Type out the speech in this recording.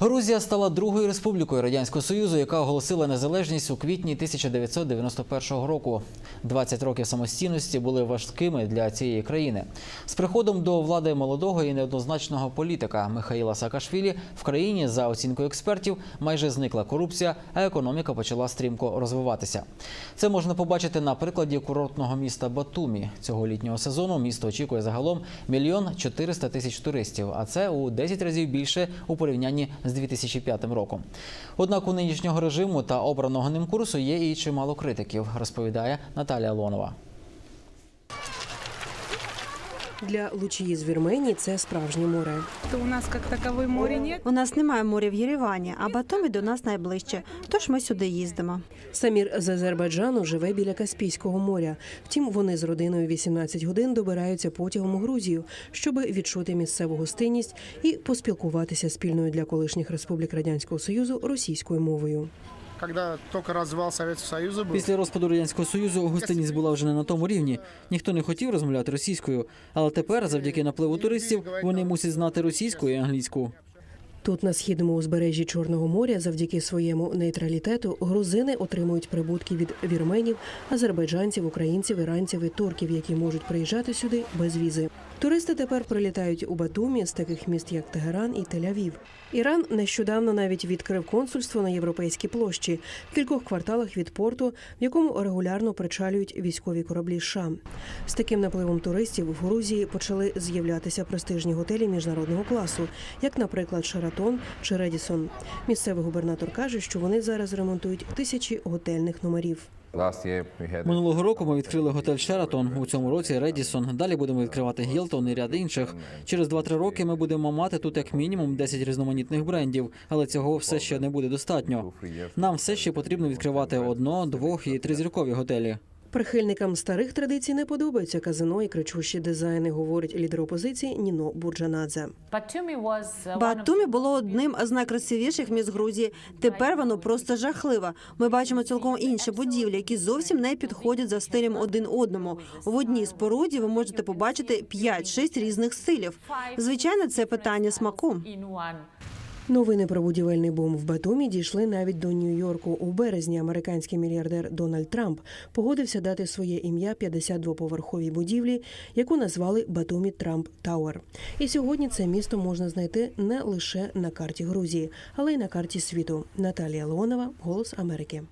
Грузія стала другою республікою радянського союзу, яка оголосила незалежність у квітні 1991 року. 20 років самостійності були важкими для цієї країни. З приходом до влади молодого і неоднозначного політика Михаїла Саакашвілі в країні, за оцінкою експертів, майже зникла корупція, а економіка почала стрімко розвиватися. Це можна побачити на прикладі курортного міста Батумі. Цього літнього сезону місто очікує загалом мільйон 400 тисяч туристів, а це у 10 разів більше у порівнянні з 2005 роком. Однак у нинішнього режиму та обраного ним курсу є і чимало критиків, розповідає Наталія Лонова. Для Лучії з Вірменії це справжнє море. То у нас как таковой моря нет. У нас немає моря в Єревані, а Батумі до нас найближче. Тож ми сюди їздимо. Самір з Азербайджану живе біля Каспійського моря. Втім, вони з родиною 18 годин добираються потягом у Грузію, щоб відчути місцеву гостинність і поспілкуватися спільною для колишніх республік радянського союзу російською мовою. Когда только развал Советского Союза был, Після розпаду радянського союзу гостинність була вже не на тому рівні. Ніхто не хотів розмовляти російською, але тепер, завдяки напливу туристів, вони мусять знати російську і англійську. Тут на східному узбережжі Чорного моря, завдяки своєму нейтралітету, грузини отримують прибутки від вірменів, азербайджанців, українців, іранців і турків, які можуть приїжджати сюди без візи. Туристи тепер прилітають у Батумі з таких міст, як Тегеран і Тель-Авів. Іран нещодавно навіть відкрив консульство на європейській площі в кількох кварталах від порту, в якому регулярно причалюють військові кораблі США. З таким напливом туристів в Грузії почали з'являтися престижні готелі міжнародного класу, як, наприклад, Шаратон чи Редісон. Місцевий губернатор каже, що вони зараз ремонтують тисячі готельних номерів. Минулого року ми відкрили готель Шератон. У цьому році Редісон. Далі будемо відкривати Гілтон і ряд інших. Через 2-3 роки ми будемо мати тут як мінімум 10 різноманітних брендів, але цього все ще не буде достатньо. Нам все ще потрібно відкривати одно, двох і тризіркові готелі. Прихильникам старих традицій не подобаються казино і кричущі дизайни, говорить лідер опозиції Ніно Бурджанадзе. Батумі було одним з найкрасивіших міст Грузії. Тепер воно просто жахливе. Ми бачимо цілком інші будівлі, які зовсім не підходять за стилем один одному. В одній споруді ви можете побачити 5-6 різних стилів. Звичайно, це питання смаку. Новини про будівельний бум в Батумі дійшли навіть до Нью-Йорку. У березні американський мільярдер Дональд Трамп погодився дати своє ім'я 52-поверховій будівлі, яку назвали Батумі Трамп Тауер. І сьогодні це місто можна знайти не лише на карті Грузії, але й на карті світу. Наталія Леонова, Голос Америки.